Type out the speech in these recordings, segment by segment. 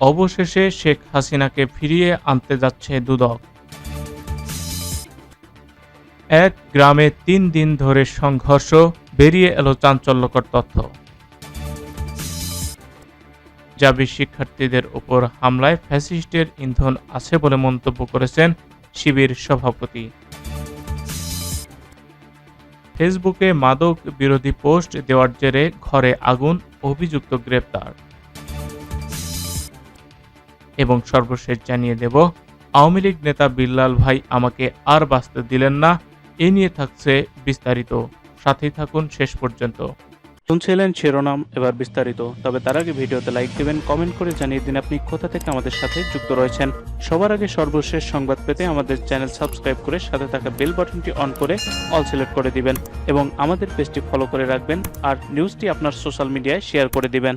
অবশেষে শেখ হাসিনাকে ফিরিয়ে আনতে যাচ্ছে দুদক। এক গ্রামে তিন দিন ধরে সংঘর্ষ, বেরিয়ে এলো চাঞ্চল্যকর তথ্য। জাবি শিক্ষার্থীদের ওপর হামলায় ফ্যাসিস্টের ইন্ধন আছে বলে মন্তব্য করেছেন শিবির সভাপতি। ফেসবুকে মাদক বিরোধী পোস্ট দেওয়ার জেরে ঘরে আগুন, অভিযুক্ত গ্রেপ্তার। এবং সর্বশেষ জানিয়ে দেব, আওয়ামী লীগ নেতা বিল্লাল ভাই আমাকে আর বাঁচতে দিলেন না, এ নিয়ে থাকছে বিস্তারিত। সাথেই থাকুন শেষ পর্যন্ত। শুনছিলেন শিরোনাম, এবার বিস্তারিত। তবে তার আগে ভিডিওতে লাইক দিবেন, কমেন্ট করে জানিয়ে দিন আপনি কোথা থেকে আমাদের সাথে যুক্ত রয়েছেন। সবার আগে সর্বশেষ সংবাদ পেতে আমাদের চ্যানেল সাবস্ক্রাইব করে সাথে থাকা বেল বাটনটি অন করে অল সিলেক্ট করে দিবেন এবং আমাদের পেজটি ফলো করে রাখবেন আর নিউজটি আপনার সোশ্যাল মিডিয়ায় শেয়ার করে দিবেন।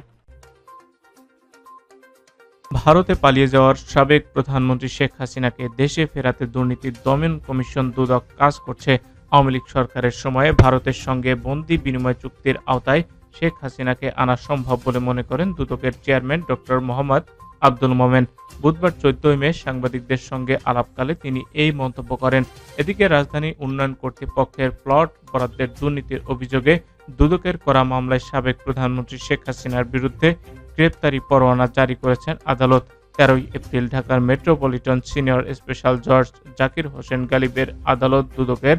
ভারতে পালিয়ে যাওয়ার সাবেক প্রধানমন্ত্রী শেখ হাসিনাকে দেশে ফেরাতে দুর্নীতি দমন কমিশন দুদক কাজ করছে। আওয়ামী লীগ সরকারের সময়ে ভারতের সঙ্গে বন্দি বিনিময় চুক্তির আওতায় শেখ হাসিনাকে আনা সম্ভব বলে মনে করেন দুদকের চেয়ারম্যান ডক্টর মোহাম্মদ আব্দুল মোমেন। বুধবার চোদ্দই মে সাংবাদিকদের সঙ্গে আলাপকালে তিনি এই মন্তব্য করেন। এদিকে রাজধানী উন্নয়ন কর্তৃপক্ষের প্লট বরাদ্দের দুর্নীতির অভিযোগে দুদকের করা মামলায় সাবেক প্রধানমন্ত্রী শেখ হাসিনার বিরুদ্ধে গ্রেপ্তারি পরোয়ানা জারি করেছেন আদালত। তেরোই এপ্রিল ঢাকার মেট্রোপলিটন সিনিয়র স্পেশাল জজ জাকির হোসেন গালিবের আদালত দুদকের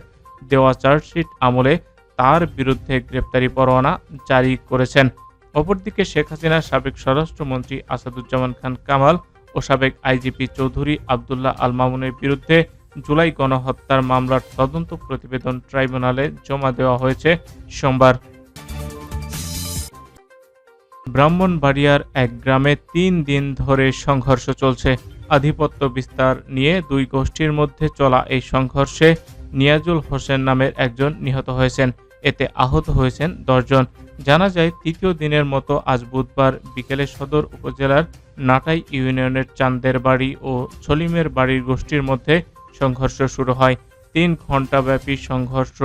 দেওয়া চার্জশিট আমলে তার বিরুদ্ধে গ্রেপ্তারি পরোয়ানা জারি করেছেন। অপরদিকে শেখ হাসিনার সাবেক স্বরাষ্ট্রমন্ত্রী আসাদুজ্জামান খান কামাল ও সাবেক আইজিপি চৌধুরী আবদুল্লাহ আল মামুনের বিরুদ্ধে জুলাই গণহত্যার মামলার তদন্ত প্রতিবেদন ট্রাইব্যুনালে জমা দেওয়া হয়েছে সোমবার। ব্রাহ্মণবাড়িয়ার এক গ্রামে তিন দিন ধরে সংঘর্ষ চলছে। আধিপত্য বিস্তার নিয়ে দুই গোষ্ঠীর মধ্যে চলা এই সংঘর্ষে নিয়াজুল হোসেন নামের একজন নিহত হয়েছেন। এতে আহত হয়েছেন দশজন জানা। যায়, তৃতীয় দিনের মতো আজ বুধবার বিকেলে সদর উপজেলার নাটাই ইউনিয়নের চান্দের বাড়ি ও সলিমের বাড়ির গোষ্ঠীর মধ্যে সংঘর্ষ শুরু হয়। তিন ঘণ্টাব্যাপী সংঘর্ষ,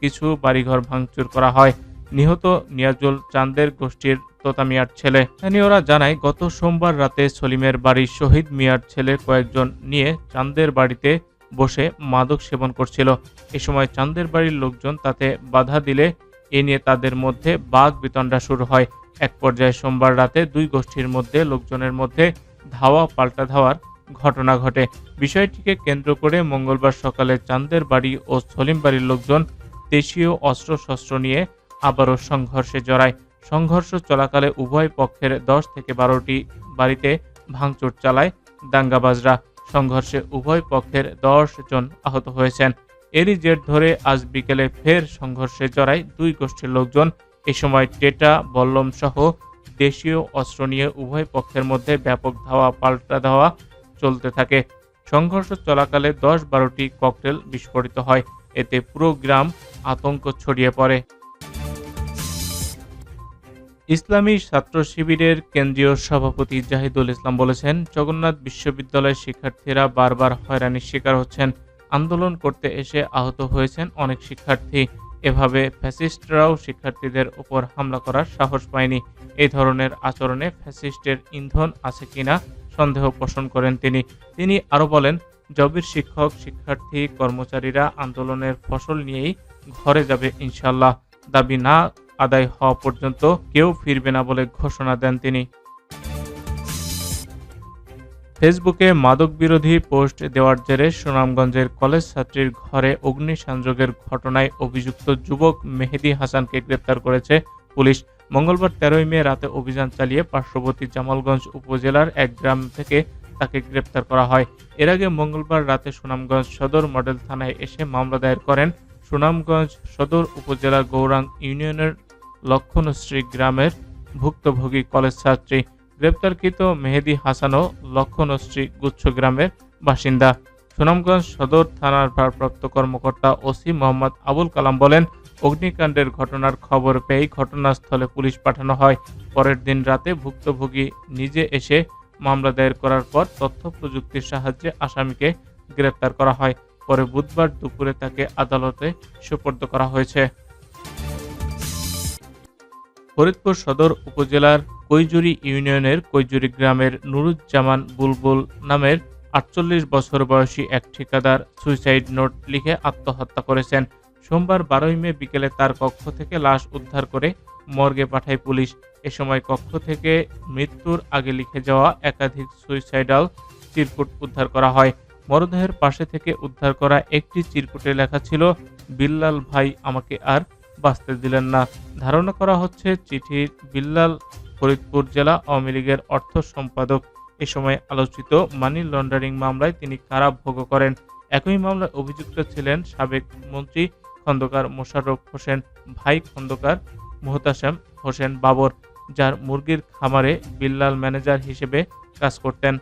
কিছু বাড়িঘর ভাঙচুর করা হয়। নিহত নিয়াজুল চান্দের গোষ্ঠীর তোতা মিয়ার ছেলে। স্থানীয়রা জানায়, গত সোমবার রাতে সলিমের বাড়ির শহীদ মিয়ার ছেলে কয়েকজন নিয়ে চান্দের বাড়িতে বসে মাদক সেবন করছিল। এ সময় চান্দের বাড়ির লোকজন তাতে বাধা দিলে এ নিয়ে তাদের মধ্যে বাঘ বিতণ্ডা শুরু হয়। এক পর্যায়ে সোমবার রাতে দুই গোষ্ঠীর মধ্যে লোকজনের মধ্যে ধাওয়া পাল্টা ধাওয়ার ঘটনা ঘটে। বিষয়টিকে কেন্দ্র করে মঙ্গলবার সকালে চান্দের বাড়ি ও সলিম বাড়ির লোকজন দেশীয় অস্ত্রশস্ত্র নিয়ে আবারও সংঘর্ষে জড়ায়। সংঘর্ষ চলাকালে উভয় পক্ষের দশ থেকে বারোটি বাড়িতে ভাঙচুর চালায় দাঙ্গাবাজরা। সংঘর্ষে উভয় পক্ষের দশ জন আহত হয়েছেন। এরই জের ধরে আজ বিকেলে ফের সংঘর্ষে জড়ায় দুই গোষ্ঠীর লোকজন। এ সময় টেটা, বল্লম সহ দেশীয় অস্ত্র নিয়ে উভয় পক্ষের মধ্যে ব্যাপক ধাওয়া, পাল্টা ধাওয়া চলতে থাকে। সংঘর্ষ চলাকালে দশ বারোটি ককটেল বিস্ফোরিত হয়। এতে পুরো গ্রাম আতঙ্ক ছড়িয়ে পড়ে। ইসলামী ছাত্র শিবিরের কেন্দ্রীয় সভাপতি জাহিদুল ইসলাম বলেছেন, জগন্নাথ বিশ্ববিদ্যালয়ের শিক্ষার্থীরা বারবার হয়রানির শিকার হচ্ছেন। আন্দোলন করতে এসে আহত হয়েছেন অনেক শিক্ষার্থী। এভাবে ফ্যাসিস্টরাও শিক্ষার্থীদের ওপর হামলা করার সাহস পায়নি। এই ধরনের আচরণে ফ্যাসিস্টের ইন্ধন আছে কিনা সন্দেহ পোষণ করেন তিনি। তিনি আরও বলেন, জবির শিক্ষক, শিক্ষার্থী, কর্মচারীরা আন্দোলনের ফসল নিয়েই ঘরে যাবে ইনশাল্লাহ দাবি না আদায় হওয়া পর্যন্ত কেউ ফিরবে না বলে ঘোষণা দেন তিনি। ফেসবুকে মাদক বিরোধী পোস্ট দেওয়ার জেরে সুনামগঞ্জের কলেজ ছাত্রীর ঘরে অগ্নিসংযোগের ঘটনায় অভিযুক্ত যুবক মেহেদি হাসানকে গ্রেপ্তার করেছে পুলিশ। মঙ্গলবার তেরোই মে রাতে অভিযান চালিয়ে পার্শ্ববর্তী জামালগঞ্জ উপজেলার এক গ্রাম থেকে তাকে গ্রেপ্তার করা হয়। এর আগে মঙ্গলবার রাতে সুনামগঞ্জ সদর মডেল থানায় এসে মামলা দায়ের করেন। সুনামগঞ্জ সদর উপজেলার গৌরাং ইউনিয়নের লক্ষণশ্রী গ্রামের ভুক্তভোগী কলেজ ছাত্রী, গ্রেপ্তারকৃত মেহেদি হাসানও লক্ষণশ্রী গুচ্ছ গ্রামের বাসিন্দা। সুনামগঞ্জ সদর থানার ভারপ্রাপ্ত কর্মকর্তা ওসি মোহাম্মদ আবুল কালাম বলেন, অগ্নিকাণ্ডের ঘটনার খবর পেয়েই ঘটনাস্থলে পুলিশ পাঠানো হয়। পরের দিন রাতে ভুক্তভোগী নিজে এসে মামলা দায়ের করার পর তথ্য প্রযুক্তির সাহায্যে আসামিকে গ্রেপ্তার করা হয়। পরে বুধবার দুপুরে তাকে আদালতে সোপর্দ করা হয়েছে। ফরিদপুর সদর উপজেলার কৈজুরি ইউনিয়নের কৈজুরি গ্রামের নুরুজ্জামান বুলবুল নামের আটচল্লিশ বছর বয়সী এক ঠিকাদার সুইসাইড নোট লিখে আত্মহত্যা করেছেন। সোমবার বারোই মে বিকেলে তার কক্ষ থেকে লাশ উদ্ধার করে মর্গে পাঠায় পুলিশ। এ সময় কক্ষ থেকে মৃত্যুর আগে লিখে যাওয়া একাধিক সুইসাইডাল চিরকুট উদ্ধার করা হয়। মরদেহের পাশে থেকে উদ্ধার করা একটি চিরকুটে লেখা ছিল, বিল্লাল ভাই, আমাকে আর বাঁচতে দিলেন না। ধারণা করা হচ্ছে চিঠির বিল্লাল ফরিদপুর জেলা আওয়ামী লীগের অর্থ সম্পাদক। এ সময় আলোচিত মানি লন্ডারিং মামলায় তিনি কারাভোগ করেন। একই মামলায় অভিযুক্ত ছিলেন সাবেক মন্ত্রী খন্দকার মোশাররফ হোসেন, ভাই খন্দকার মোহতাসেম হোসেন বাবর, যার মুরগির খামারে বিল্লাল ম্যানেজার হিসেবে কাজ করতেন।